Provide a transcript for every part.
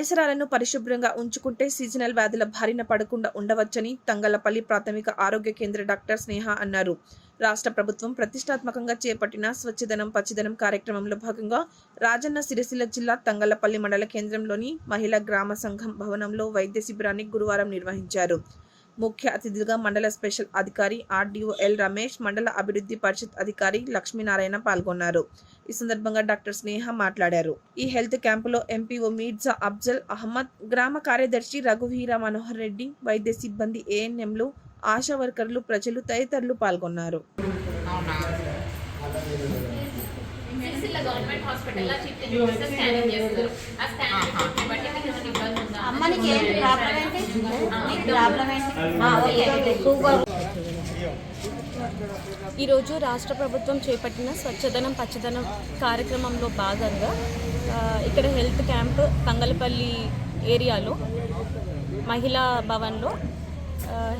పరిసరాలను పరిశుభ్రంగా ఉంచుకుంటే సీజనల్ వ్యాధుల బారిన పడకుండా ఉండవచ్చని తంగలపల్లి ప్రాథమిక ఆరోగ్య కేంద్ర డాక్టర్ స్నేహ అన్నారు. రాష్ట్ర ప్రభుత్వం ప్రతిష్టాత్మకంగా చేపట్టిన స్వచ్ఛదనం పచ్చిదనం కార్యక్రమంలో భాగంగా రాజన్న సిరిసిల్ల జిల్లా తంగలపల్లి మండల కేంద్రంలోని మహిళా గ్రామ సంఘం భవనంలో వైద్య శిబిరాన్ని గురువారం నిర్వహించారు. ముఖ్య అతిథిగా మండల స్పెషల్ అధికారి ఆర్డీఓ ఎల్ రమేష్ మండల అభివృద్ధి పరిషత్ అధికారి లక్ష్మీనారాయణ పాల్గొన్నారు. ఈ సందర్భంగా డాక్టర్ స్నేహ మాట్లాడారు. ఈ హెల్త్ క్యాంపులో ఎంపీఓ మీర్జా అఫ్జల్ అహ్మద్ గ్రామ కార్యదర్శి రఘువీర మనోహర్ రెడ్డి వైద్య సిబ్బంది ఏఎన్ఎంలు ఆశా వర్కర్లు ప్రజలు తదితరులు పాల్గొన్నారు. Sircilla government hospital chief minister scanning చేస్తారు. ఆ స్కానింగ్ రిపోర్ట్ బట్టి మీకు ఏమైనా ఇబ్బంది ఉందా? అమ్మనికి ఏం ప్రాబ్లం ఏంటి? నీకు ప్రాబ్లం ఏంటి? ఆ, ఓకే. సూపర్. ఈరోజు రాష్ట్ర ప్రభుత్వం చేపట్టిన స్వచ్ఛదనం పచ్చదనం కార్యక్రమంలో భాగంగా ఇక్కడ హెల్త్ క్యాంప్ తంగలపల్లి ఏరియాలో మహిళా భవన్లో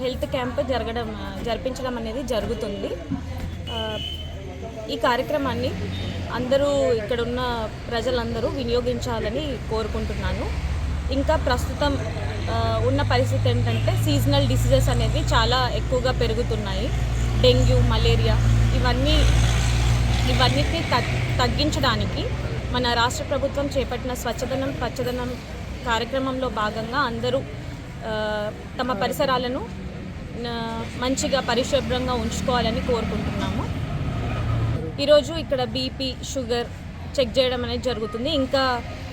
హెల్త్ క్యాంప్ జరగడం జరిపించడం అనేది జరుగుతుంది. ఈ కార్యక్రమాన్ని అందరూ ఇక్కడ ఉన్న ప్రజలందరూ వినియోగించాలని కోరుకుంటున్నాను. ఇంకా ప్రస్తుతం ఉన్న పరిస్థితి ఏంటంటే సీజనల్ డిసీజెస్ అనేవి చాలా ఎక్కువగా పెరుగుతున్నాయి. డెంగ్యూ మలేరియా ఇవన్నీ ఇవన్నిటిని తగ్గించడానికి మన రాష్ట్ర ప్రభుత్వం చేపట్టిన స్వచ్ఛదనం పచ్చదనం కార్యక్రమంలో భాగంగా అందరూ తమ పరిసరాలను మంచిగా పరిశుభ్రంగా ఉంచుకోవాలని కోరుకుంటున్నాము. ఈరోజు ఇక్కడ బీపీ షుగర్ చెక్ చేయడం అనేది జరుగుతుంది. ఇంకా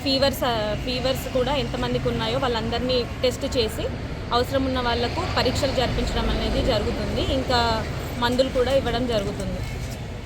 ఫీవర్స్ ఫీవర్స్ కూడా ఎంతమందికి ఉన్నాయో వాళ్ళందరినీ టెస్ట్ చేసి అవసరం ఉన్న వాళ్ళకు పరీక్షలు జరిపించడం అనేది జరుగుతుంది. ఇంకా మందులు కూడా ఇవ్వడం జరుగుతుంది.